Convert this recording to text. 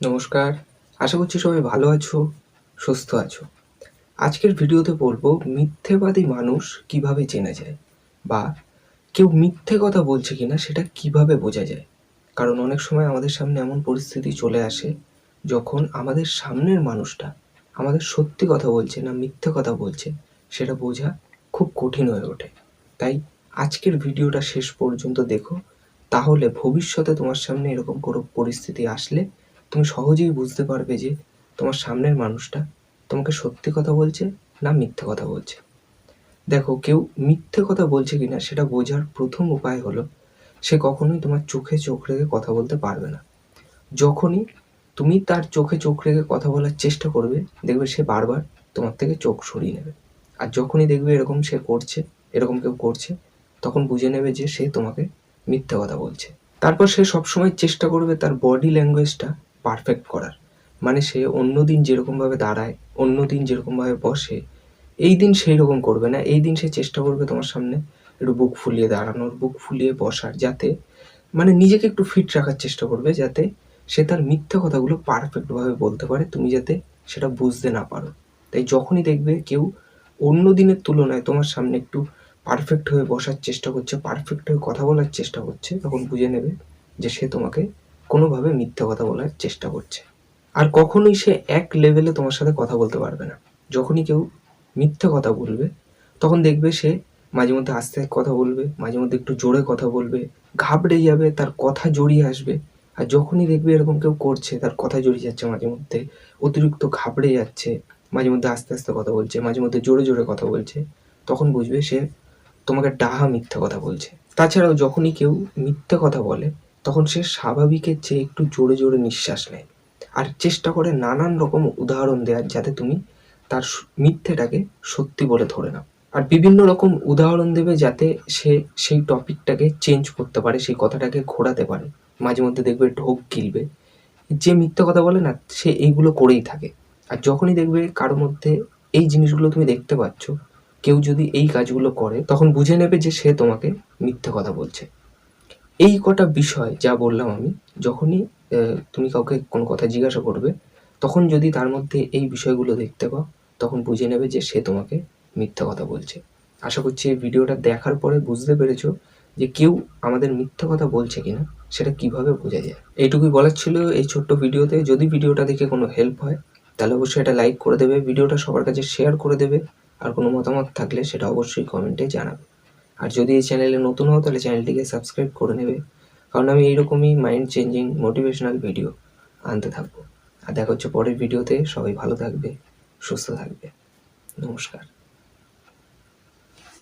নমস্কার। আশা করছি সবাই ভালো আছো, সুস্থ আছো। আজকের ভিডিওতে বলব মিথ্যেবাদী মানুষ কীভাবে চেনা যায় বা কেউ মিথ্যে কথা বলছে কিনা সেটা কীভাবে বোঝা যায়। কারণ অনেক সময় আমাদের সামনে এমন পরিস্থিতি চলে আসে যখন আমাদের সামনের মানুষটা আমাদের সত্যি কথা বলছে না মিথ্যে কথা বলছে সেটা বোঝা খুব কঠিন হয়ে ওঠে। তাই আজকের ভিডিওটা শেষ পর্যন্ত দেখো। তাহলে ভবিষ্যতে তোমার সামনে এরকম কোনো পরিস্থিতি আসলে তুমি সহজেই বুঝতে পারবে যে তোমার সামনের মানুষটা তোমাকে সত্যি কথা বলছে না মিথ্যে কথা বলছে। দেখো, কেউ মিথ্যে কথা বলছে কিনা সেটা বোঝার প্রথম উপায় হলো সে কখনোই তোমার চোখে চোখ রেখে কথা বলতে পারবে না। যখনই তুমি তার চোখে চোখ রেখে কথা বলার চেষ্টা করবে, দেখবে সে বারবার তোমার থেকে চোখ সরিয়ে নেবে। আর যখনই দেখবে এরকম সে করছে, এরকম কেউ করছে, তখন বুঝে নেবে যে সে তোমাকে মিথ্যে কথা বলছে। তারপর সে সবসময় চেষ্টা করবে তার বডি ল্যাঙ্গুয়েজটা পারফেক্ট করার। মানে সে অন্য দিন যেরকমভাবে দাঁড়ায়, অন্য দিন যেরকমভাবে বসে, এই দিন সেই রকম করবে না। এই দিন সে চেষ্টা করবে তোমার সামনে একটু বুক ফুলিয়ে দাঁড়ানোর, বুক ফুলিয়ে বসার, যাতে মানে নিজেকে একটু ফিট রাখার চেষ্টা করবে, যাতে সে তার মিথ্যে কথাগুলো পারফেক্টভাবে বলতে পারে, তুমি যাতে সেটা বুঝতে না পারো। তাই যখনই দেখবে কেউ অন্য দিনের তুলনায় তোমার সামনে একটু পারফেক্ট হয়ে বসার চেষ্টা করছে পারফেক্ট হয়ে কথা বলার চেষ্টা করছে, তখন বুঝে নেবে যে সে তোমাকে কোনোভাবে মিথ্যে কথা বলার চেষ্টা করছে। আর কখনোই সে এক লেভেলে তোমার সাথে কথা বলতে পারবে না। যখনই কেউ মিথ্যে কথা বলবে, তখন দেখবে সে মাঝে মধ্যে আস্তে কথা বলবে, মাঝে মধ্যে একটু জোরে কথা বলবে, ঘাবড়ে যাবে, তার কথা জড়িয়ে আসবে। আর যখনই দেখবে এরকম কেউ করছে, তার কথা জড়িয়ে যাচ্ছে মাঝে মধ্যে, অতিরিক্ত ঘাবড়ে যাচ্ছে, মাঝে মধ্যে আস্তে আস্তে কথা বলছে, মাঝে মধ্যে জোরে জোরে কথা বলছে, তখন বুঝবে সে তোমাকে ডাহা মিথ্যে কথা বলছে। তাছাড়াও যখনই কেউ মিথ্যে কথা বলে তখন সে স্বাভাবিকের চেয়ে একটু জোরে জোরে নিঃশ্বাস নেয়। আর চেষ্টা করে নানান রকম উদাহরণ দেওয়ার যাতে তুমি তার মিথ্যেটাকে সত্যি বলে ধরে নাও। আর বিভিন্ন রকম উদাহরণ দেবে যাতে সে সেই টপিকটাকে চেঞ্জ করতে পারে, সেই কথাটাকে ঘোরাতে পারে। মাঝে মধ্যে দেখবে ঢোক গিলবে। যে মিথ্যে কথা বলে না, সে এইগুলো করেই থাকে। আর যখনই দেখবে কারোর মধ্যে এই জিনিসগুলো তুমি দেখতে পাচ্ছ, কেউ যদি এই কাজগুলো করে, তখন বুঝে নেবে যে সে তোমাকে মিথ্যে কথা বলছে। এই কটা বিষয় যা বললাম আমি, যখনই তুমি কাউকে কোনো কথা জিজ্ঞাসা করবে, তখন যদি তার মধ্যে এই বিষয়গুলো দেখতে পাও, তখন বুঝে নেবে যে সে তোমাকে মিথ্যা কথা বলছে। আশা করছি এই ভিডিওটা দেখার পরে বুঝতে পেরেছ যে কেউ আমাদের মিথ্যে কথা বলছে কিনা, সেটা কীভাবে বোঝা যায়। এইটুকুই বলার ছিল এই ছোট্ট ভিডিওতে। যদি ভিডিওটা দেখে কোনো হেল্প হয়, তাহলে অবশ্যই এটা লাইক করে দেবে, ভিডিওটা সবার কাছে শেয়ার করে দেবে, আর কোনো মতামত থাকলে সেটা অবশ্যই কমেন্টে জানাবে। আর যদি এই চ্যানেলে নতুন হও, তাহলে চ্যানেলটিকে সাবস্ক্রাইব করে নেবে। কারণ আমি এইরকমই মাইন্ড চেঞ্জিং মোটিভেশনাল ভিডিও আনতে থাকব। আর দেখা হচ্ছে পরের ভিডিওতে সবাই ভালো থাকবে, সুস্থ থাকবে। নমস্কার।